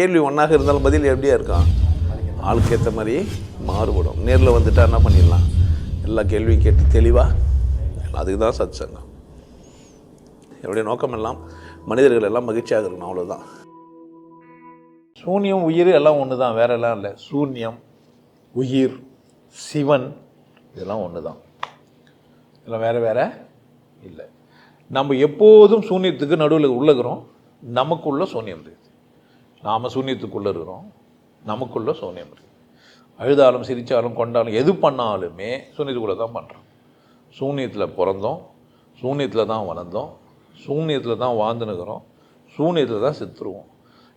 கேள்வி ஒன்றாக இருந்தாலும் பதில் எப்படியா இருக்கான் ஆளுக்கு ஏற்ற மாதிரி மாறுபடும். நேரில் வந்துட்டா என்ன பண்ணிடலாம்? எல்லா கேள்வியும் கேட்டு தெளிவாக அதுக்கு தான் சத் சங்கம் என்னுடைய நோக்கம் எல்லாம் மனிதர்கள் எல்லாம் மகிழ்ச்சியாக இருக்கணும் அவ்வளோதான் சூன்யம் உயிர் எல்லாம் ஒன்று தான் வேற எல்லாம் இல்லை. சூன்யம் உயிர் சிவன் இதெல்லாம் ஒன்று தான் இதெல்லாம் வேற வேற இல்லை. நம்ம எப்போதும் சூன்யத்துக்கு நடுவில் உள்ளகிறோம் நமக்குள்ள சூன்யம் இருக்குது நாம் சூன்யத்துக்குள்ளே இருக்கிறோம். நமக்குள்ள சூன்யம் இருக்குது அழுதாலும் சிரித்தாலும் கொண்டாலும் எது பண்ணாலுமே சூன்யத்துக்குள்ளே தான் பண்ணுறோம் சூன்யத்தில் பிறந்தோம். சூன்யத்தில் தான் வளர்ந்தோம். சூன்யத்தில் தான் வாழ்ந்துனுக்கிறோம் சூன்யத்தில் தான் செத்துருவோம்.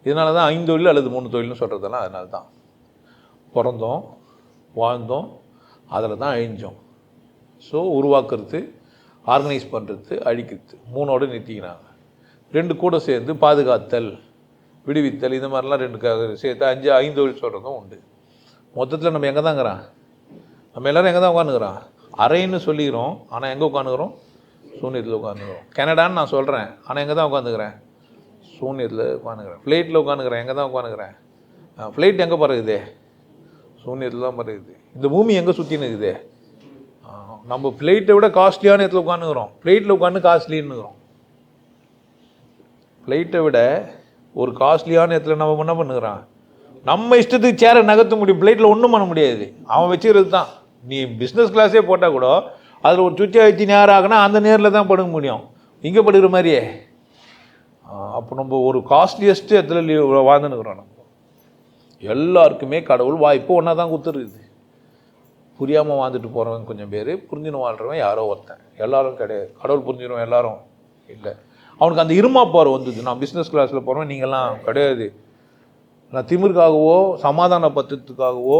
இதனால தான் ஐந்தொழில் அல்லது மூணு தொழில்னு சொல்கிறதெல்லாம் அதனால தான் பிறந்தோம் வாழ்ந்தோம் அதில் தான் அழிஞ்சோம். ஸோ உருவாக்குறது ஆர்கனைஸ் பண்ணுறது அழிக்கிறது. மூணோடு நிறுத்திக்கிறாங்க. ரெண்டு கூட சேர்ந்து பாதுகாத்தல். விடுவித்தல் இது மாதிரிலாம் ரெண்டு க- சேர்த்து அஞ்சு ஐந்து தொழில் சொல்கிறதும் உண்டு. மொத்தத்தில் நம்ம எங்கே தாங்கிறோம் நம்ம எல்லோரும் எங்கே தான் உட்காந்துக்கிறோம் அறைன்னு சொல்லிக்கிறோம் ஆனால் எங்கே உட்காந்துக்கிறோம் சூன்யத்தில் உட்காந்துக்கிறோம் கனடான்னு நான் சொல்கிறேன் ஆனால் எங்கே தான் உட்காந்துக்கிறேன் சூன்யத்தில் உட்காந்துக்கிறேன் ஃப்ளைட்டில் உட்காந்துக்கிறேன் எங்கே தான் உட்காந்துக்கிறேன் ஃப்ளைட் எங்கே பறகுது சூன்யத்தில் தான் பறகுது இந்த பூமி எங்கே சுற்றின்னு இருக்குது நம்ம ஃப்ளைட்டை விட காஸ்ட்லியான இடத்துல உட்காந்துக்கிறோம் ஃப்ளைட்டில் உட்காந்து காஸ்ட்லின்னுக்கிறோம் ஃப்ளைட்டை விட ஒரு காஸ்ட்லியான இடத்துல நம்ம என்ன பண்ணுகிறான்? நம்ம இஷ்டத்துக்கு சேரை நகர்த்த முடியும். ஃப்ளைட்டில் ஒன்றும் பண்ண முடியாது. அவன் வச்சுக்கிறது தான். நீ பிஸ்னஸ் கிளாஸே போட்டால் கூட அதில் ஒரு சுவிட்சை வச்சு நேரம் ஆகுனா அந்த நேரில் தான் படுக்க முடியும். இங்கே படுக்கிற மாதிரியே. அப்போ நம்ம ஒரு காஸ்ட்லியஸ்ட் இடத்துல லீ- வாழ்ந்துன்னுக்குறோம் நம்ம. எல்லாருக்குமே கடவுள் வாய்ப்பு ஒன்றா தான் கொடுத்துருக்குது. புரியாமல் வாழ்ந்துட்டு போகிறவன் கொஞ்சம் பேர் புரிஞ்சுன்னு வாழ்கிறவன் யாரோ ஒருத்தன். எல்லாரும் கிடையாது. கடவுள் புரிஞ்சிடும் எல்லாரும் இல்லை. அவனுக்கு அந்த இருமாப்பார் வந்தது. நான் பிஸ்னஸ் கிளாஸில் போகிறேன் நீங்கள்லாம் கிடையாது. நான் திமிருக்காகவோ சமாதான பத்திரத்துக்காகவோ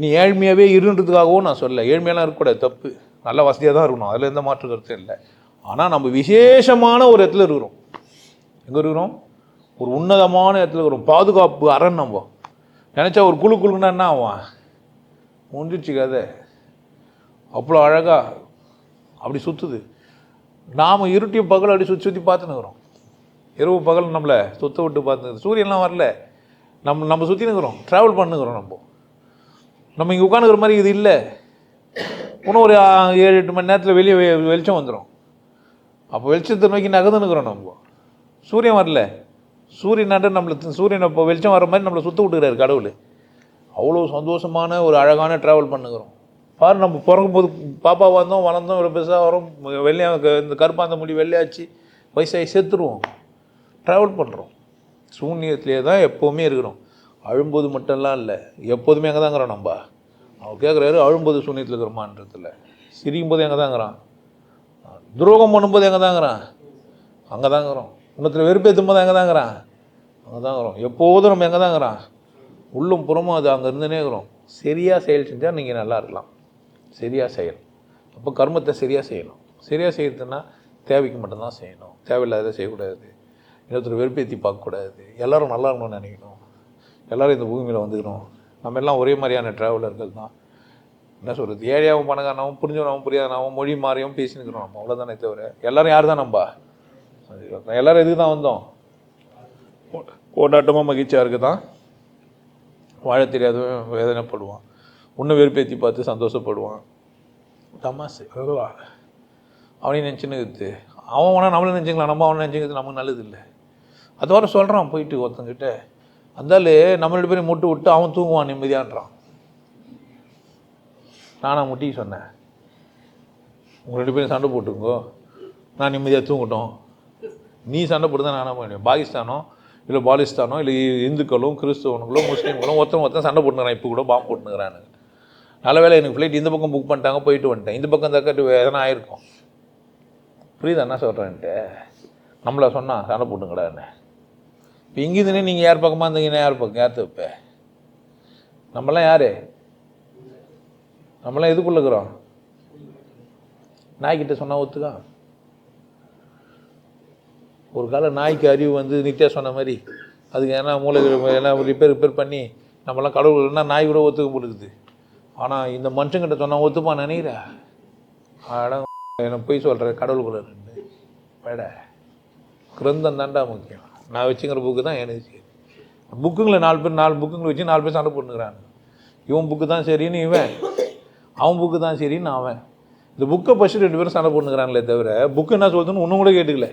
நீ ஏழ்மையாகவே இருன்றதுக்காகவோ நான் சொல்ல ஏழ்மையெல்லாம் இருக்கக்கூடாது தப்பு. நல்ல வசதியாக தான் இருக்கணும். அதில் எந்த மாற்று கருத்தும் இல்லை. ஆனால் நம்ம விசேஷமான ஒரு இடத்துல இருக்கிறோம். எங்கே இருக்கிறோம்? ஒரு உன்னதமான இடத்துல இருக்கிறோம். பாதுகாப்பு அரண் நம்ம. நினச்சா ஒரு குழு குழுன்னா என்ன ஆவான்? முடிஞ்சிச்சு கதை. அவ்வளோ அழகா அப்படி சுற்றுது நாம் இருட்டி பகல் அப்படி சுற்றி சுற்றி பார்த்துன்னுக்குறோம் இரவு பகல் நம்மளை சுத்த விட்டு பார்த்து சூரியன்லாம் வரல. நம்ம நம்ம சுற்றி நிற்கிறோம் ட்ராவல் பண்ணுகிறோம் நம்ம. நம்ம இங்கே உட்காந்துக்கிற மாதிரி இது இல்லை. இன்னும் ஒரு ஏழு எட்டு மணி நேரத்தில் வெளியே வெளிச்சம் வந்துடும் அப்போ வெளிச்சத்தை நோக்கி நகர்ந்துன்னுக்குறோம் நம்ம. சூரியன் வரல. சூரியனாட்ட நம்மளை சூரியன் இப்போ வெளிச்சம் வர மாதிரி நம்மளை சுத்த விட்டுக்கிறாரு கடவுள். அவ்வளோ சந்தோஷமான ஒரு அழகான ட்ராவல் பண்ணுகிறோம் பாரு நம்ம பிறக்கும்போது பாப்பா வந்தோம் வளர்ந்தோம் இவ்வளோ பெருசாக வரோம். வெள்ளையா இந்த கருப்பாந்த முடி வெள்ளையாச்சு. வயசாகி செத்துருவோம். ட்ராவல் பண்ணுறோம் சூன்யத்திலே தான் எப்போவுமே இருக்கிறோம். அழும்போது மட்டும்லாம் இல்லை. எப்போதுமே எங்கே தாங்கிறோம் நம்ம. அவன் கேட்குறாரு அழும்போது சூன்யத்தில் இருக்கிறோமான்றதில்ல சிரிக்கும் போது எங்கே தாங்கிறான் துரோகம் பண்ணும்போது எங்கே தாங்கிறான் அங்கே தாங்கிறோம் இன்னொருத்தர் வெறுப்பேற்றும் போது எங்கே தாங்கிறான் அங்கே தாங்கிறோம் எப்போதும் நம்ம எங்கே தாங்கிறான் உள்ளும் புறமும் அது அங்கே இருந்துனே இருக்கிறோம். சரியாக செயல் செஞ்சால் நீங்கள் நல்லா இருக்கலாம். சரியாக செய்யணும். அப்போ கர்மத்தை சரியாக செய்யணும். சரியாக செய்யறதுன்னா தேவைக்கு மட்டும்தான் செய்யணும். தேவையில்லாத செய்யக்கூடாது. இன்னொருத்தர் வெறுப்பேற்றி பார்க்கக்கூடாது. எல்லோரும் நல்லா இருக்கணும்னு நினைக்கணும். எல்லோரும் இந்த பூமியில் வந்துக்கணும். நம்ம எல்லாம் ஒரே மாதிரியான ட்ராவலர்கள் தான். என்ன சொல்கிறது ஏழையாகவும் பணக்காரனாகவும் புரிஞ்சவனாகவும் புரியாதனாகவும் மொழி மாறியும் பேசினுக்கிறோம் நம்ம. அவ்வளோதானே தவிர எல்லாரும் யார் தான் நம்பா எல்லோரும் எதுக்கு தான் வந்தோம்? கொண்டாட்டமாக மகிழ்ச்சியாக இருக்கு தான் வாழ தெரியாதவன் வேதனைப்படுவான். உன்னை வெறுப்பேற்றி பார்த்து சந்தோஷப்படுவான். தமாசு எவ்வளோ அவனையும் நினச்சின்னு அவன் வேணா நம்மளும் நினச்சிக்கலாம். நம்ம அவனை நினச்சிக்கிறது நமக்கு நல்லது இல்லை அதோட சொல்கிறான் போயிட்டு ஒருத்தங்கிட்ட. அந்தாலே நம்ம ரெண்டு பேரும் முட்டு விட்டு அவன் தூங்குவான் நிம்மதியான்றான். நானா முட்டி சொன்னேன். உங்கள் ரெண்டு பேரும் சண்டை போட்டுங்கோ நான் நிம்மதியாக தூங்கட்டும். நீ சண்டை போட்டு தான் நானாக பாகிஸ்தானோ இல்லை பாலிஸ்தானோ இல்லை இந்துக்களும் கிறிஸ்தவனுங்களும் முஸ்லீம்களும் ஒருத்தன் ஒருத்தன் சண்டை போட்டுக்கிறான். இப்போ கூட பாம்பு போட்டுங்கிறானு நல்ல வேலை எனக்கு ஃப்ளைட் இந்த பக்கம் புக் பண்ணிட்டாங்க போயிட்டு வந்துட்டேன். இந்த பக்கம் தக்கட்டு எதனா ஆயிருக்கும். புரியுதா? என்ன சொல்கிறேன்ட்டு நம்மளை சொன்னால் சண்டை போட்டுங்கடான்னு இப்போ இங்கேருந்துனே நீங்கள் யார் பக்கமாக இருந்தீங்கன்னா யார் பக்கம்? யார் தப்பு நம்மளாம் யார்? நம்மளாம் எதுக்குள்ள இருக்கிறோம்? நாய்கிட்ட சொன்னால் ஒத்துக்கா? ஒரு காலம் நாய்க்கு அறிவு வந்து நித்யா சொன்ன மாதிரி அதுக்கு என்ன மூளை எல்லாம் ரிப்பேர் ரிப்பேர் பண்ணி நம்மளாம் கடவுள்னா நாய் கூட ஒத்துக்க போட்டுக்குது ஆனால் இந்த மனுஷங்கிட்ட சொன்னால் ஒத்துப்பா நினைக்கிற? அட என்னை போய் சொல்கிறேன் கடவுளுக்குள்ள ரெண்டு பேட கிரந்தம் தாண்டா முக்கியம். நான் வச்சுங்கிற புக்கு தான் எனக்கு புக்குங்களை நாலு பேர் நாலு புக்குங்களை வச்சு நாலு பேர் சண்டை போட்டுக்கிறாங்க இவன் புக்கு தான் சரின்னு இவன். அவன் புக்கு தான் சரின்னு அவன். இந்த புக்கை ஃபஸ்ட்டு ரெண்டு பேரும் சண்டை போட்டுக்கிறாங்களே தவிர புக்கு என்ன சொல்லுதுன்னு ஒன்றும் கூட கேட்டுக்கல.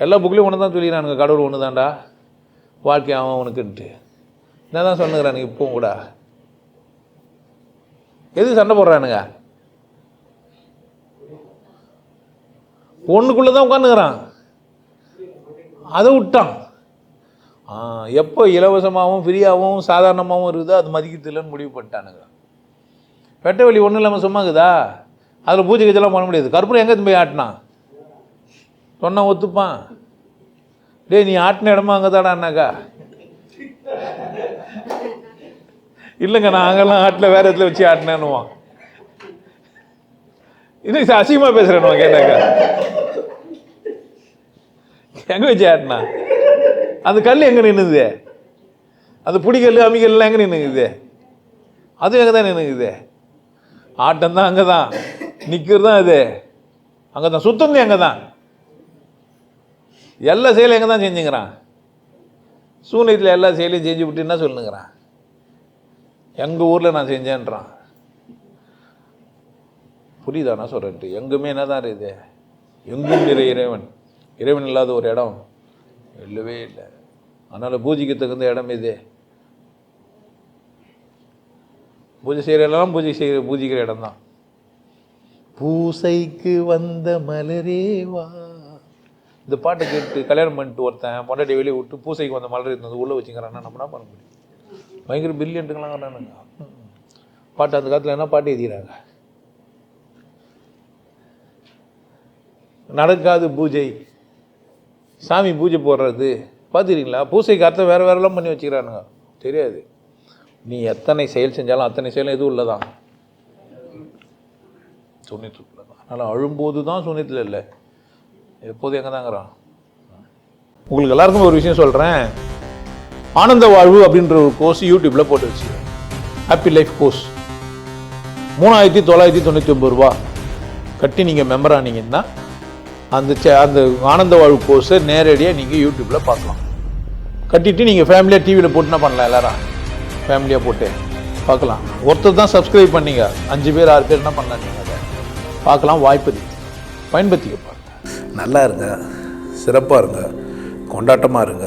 எல்லா புக்லேயும் ஒன்று தான் சொல்லிக்கிறானுங்க. கடவுள் ஒன்று தான்டா வாழ்க்கை அவன் உனக்குன்ட்டு என்ன தான் சொன்னுக்கிறானுங்க இப்போவும் கூட. எது சண்டை போடுறானுங்க? ஒன்றுக்குள்ளே தான் உட்காந்துக்கிறான் அதை விட்டான். ஆ, எப்போ இலவசமாகவும் ஃப்ரீயாகவும் சாதாரணமாகவும் இருக்குதோ அது மதிக்கிறதில்லன்னு முடிவு பண்ணிட்டானுங்க. வெட்ட வழி ஒன்றும் இல்லாமல் சும்மா இருக்குதா? அதில் பூஜை கீஜெல்லாம் பண்ண முடியாது. கற்பூரம் எங்கே போய் ஆட்டினான்? சொன்னால் ஒத்துப்பான். டேய் நீ ஆட்டின இடமா அங்கே தாடான்னாக்கா இல்லைங்க நான் ஆட்டில் வேற இடத்துல வச்சு ஆட்டினேன்னுவான். இன்னும் அசிங்கமாக பேசுகிறேன்னு கேட்டாக்கா. எங்கே வச்சு ஆட்டினா? அந்த கல் எங்கே நின்றுது அந்த புடிக்கல் அமிக்கல்லாம் எங்கே நின்றுக்குது அதுவும் எங்கே தான் நின்றுக்குது ஆட்டம் தான் அங்கே தான். நிற்கிறது தான் அது அங்கே தான். சுத்தம் அங்கே தான்? எல்லா செயலும் எங்கே தான் செஞ்சுங்கிறான்? சூனியத்தில் எல்லா செயலையும் செஞ்சு விட்டு என்ன சொல்லுங்கிறான்? எங்கள் ஊரில் நான் செஞ்சேன்றான். புரியுதா நான் சொல்கிறேன்ட்டு எங்குமே என்ன தான் இருக்குது எங்கும் நிறை இறைவன். இறைவன் இல்லாத ஒரு இடம் இல்லவே இல்லை. அதனால் பூஜைக்கு தகுந்த இடம் இது. பூஜை செய்கிற இடம் பூஜை செய்கிற பூஜிக்கிற இடம் தான் பூசைக்கு வந்த மலரே வா. இந்த பாட்டை கேட்டு கல்யாணம் பண்ணிட்டு ஒருத்தன் பொண்டாட்டி வெளியே விட்டு பூசைக்கு வந்த மலர் இருந்தது உள்ளே வச்சுக்கிறான்னா நம்ம என்ன பண்ண முடியும்? பயங்கர பில்லியன்ட்டுங்களாம் வரானுங்க. பாட்டு அந்த காலத்தில் என்ன பாட்டு எழுதிக்கிறாங்க? நடக்காது பூஜை. சாமி பூஜை போடுறது. பார்த்துக்கிறீங்களா? பூசைக்கு அர்த்தம் வேறு வேறெல்லாம் பண்ணி வச்சுக்கிறானுங்க. தெரியாது. நீ எத்தனை செயல் செஞ்சாலும் அத்தனை செயலும் எதுவும் உள்ளதான் சுனித்துக்குள்ள தான். அதனால் அழும்போது தான் சுனித்தில் இல்லை. எப்போதும் எங்கே தாங்கிறான் உங்களுக்கு எல்லாருக்கும் ஒரு விஷயம் சொல்கிறேன் ஆனந்த வாழ்வு அப்படின்ற ஒரு கோர்ஸ் யூடியூப்பில் போட்டு வச்சு ஹாப்பி லைஃப் கோர்ஸ் மூணாயிரத்தி தொள்ளாயிரத்தி தொண்ணூற்றி ஒம்பது ரூபா கட்டி நீங்கள் மெம்பர் ஆனீங்கன்னா அந்த சே அந்த ஆனந்த வாழ்வு கோர்ஸை நேரடியாக நீங்கள் யூடியூப்பில் பார்க்கலாம். கட்டிட்டு நீங்கள் ஃபேமிலியாக டிவியில் போட்டுனா பண்ணலாம் எல்லாரும். ஃபேமிலியாக போட்டு பார்க்கலாம். ஒருத்தர் தான் சப்ஸ்கிரைப் பண்ணீங்க. அஞ்சு பேர் ஆறு பேர் என்ன பண்ணலாம் நீங்கள் அதை? பார்க்கலாம் வாய்ப்பு பயன்படுத்திக்க பாருங்கள் நல்லா இருங்க. சிறப்பாக இருங்க. கொண்டாட்டமாக இருங்க.